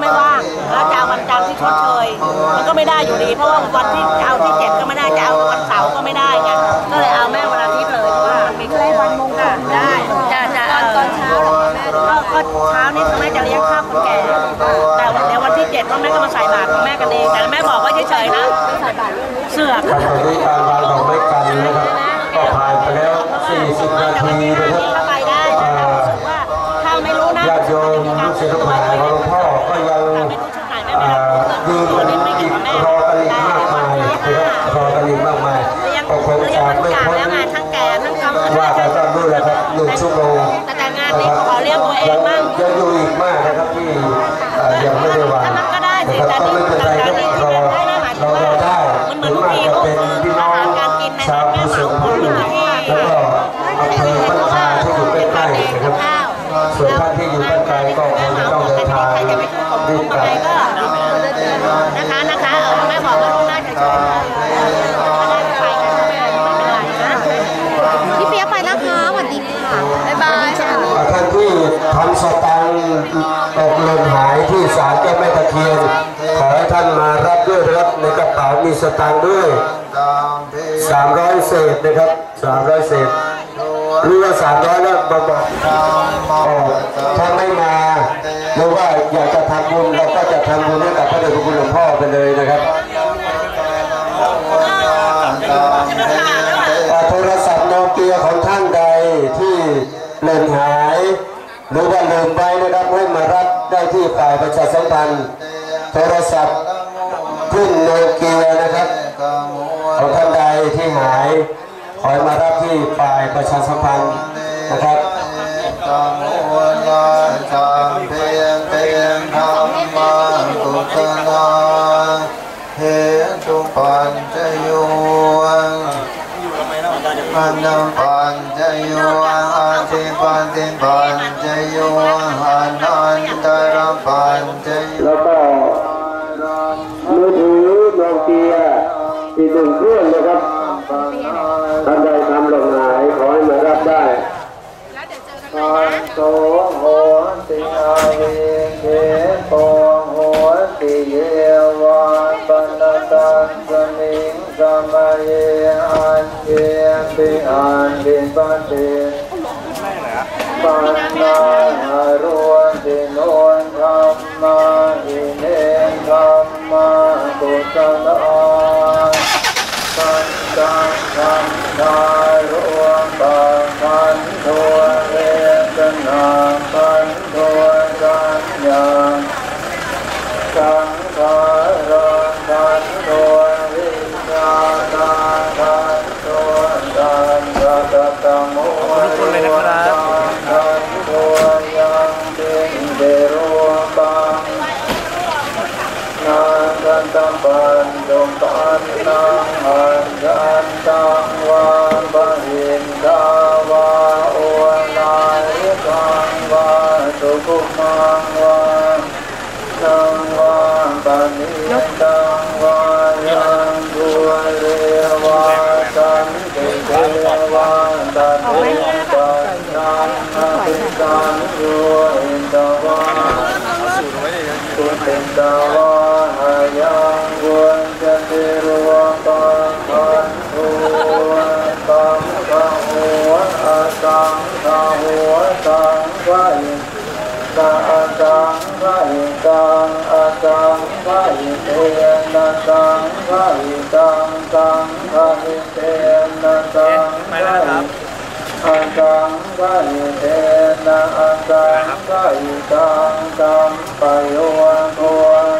ไม่ว่างแล้วจะเอาวันจันทร์ที่ชดเชยมันก็ไม่ได้อยู่ดี เพราะว่าวันที่จะเอาที่เจ็ดก็ไม่ได้จะเอาวันเสาร์ก็ไม่ได้ไงก็เลยเอาแม่วันอาทิตย์เลยเพราะว่ามันมีแค่วันมงค่ะได้จะจะตอนเช้าหรอแม่ก็เช้านี้แม่จะเลี้ยงข้าวคนแก่แต่วันเดี๋ยววันที่เจ็ดพ่อแม่ก็มาใส่บาตรของแม่กันเองแต่แม่บอกว่าเฉยๆนะเสือกครับตอนนี้การวางดอกไม้กันนะครับก็ผ่านไปแล้ว 40 นาทีนะครับเข้าไปได้แต่ถ้ารู้สึกว่าถ้าไม่รู้นะญาติโยมลูกศิษย์ลูกหา เคียนขอให้ท่านมารับด้วยนะครับในกระเป๋ามีสตังค์ด้วย 300 เศษนะครับ 300 เศษหรือว่า300แล้วมาบอกถ้าไม่มาหรือว่าอยากจะทำบุญเราก็จะทำบุญให้กับพระเดชพระคุณหลวงพ่อไปเลยนะครับโทรศัพท์โนเกียของท่านใดที่เล่นหาย หรือว่าลืมไว้นะครับให้มารับได้ที่ฝ่ายประชาสัมพันธ์ โทรศัพท์รุ่นโนเกียนะครับของท่านใดที่หายขอให้มารับที่ฝ่ายประชาสัมพันธ์นะครับตังวันลาสังเพียงเพียงธรรมาตุสนาเหตุปัญจโยอันนปัญจโยอาทิปันติปัญจโย ท่านใดทำหล่นหายขอให้มารับได้อันโตโหติอาเวเกโตโหติเยวาปนตัสสมิงสมัยอันเยปิอันปิปติปันนาหารวนติโนนธรรมาอิเนธรรมากุศลา ตังสันทารวมปังคันทัวเวทนาคันทัวสัญญาสังขารคันทัววิญาณคันทัวสันตตโมรุวังคันทัวยังติงเดรุปังนาคันตัมปันดงปันนังอัน มังวานังวาปะนิตังวายังดุเรวาตันติเทวาตันติปันนังอภิสังโยอินทวาคุณเป็นดาวาหายังวนจะเทรวาปังคันทุตังขะหัวอาตังหัวตังขะอิ ตาอาตังขะอิตังอาตังขะอิเตนะตังขะอิตังตังขะอิเตนะตังขะอิอันตังกะยิเตนะอันตังกะยิตังตัมปะโยโก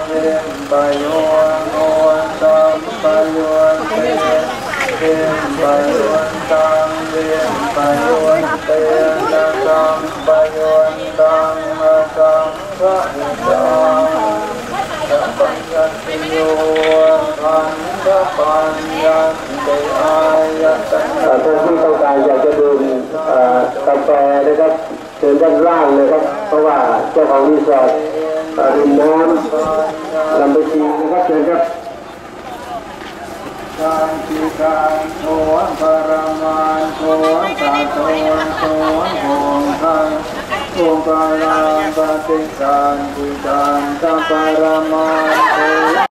วิมปะโยโกตัมปะโยเตวิมปะโยตังวิมปะโยเตนะตัมปะโย ตังกะยิตังสัมปัญญติโยทันตปัญญติอายตันท่านที่ต้องการอยากจะดื่มกาแฟนะครับเชิญด้านล่างเลยครับ เพราะว่าเจ้าของรีสอร์ทริมน้ำลำบชีนะครับเชิญครับการจิการโสปรมานโสตาโสโสโหงคังอุปารา sing sang buitan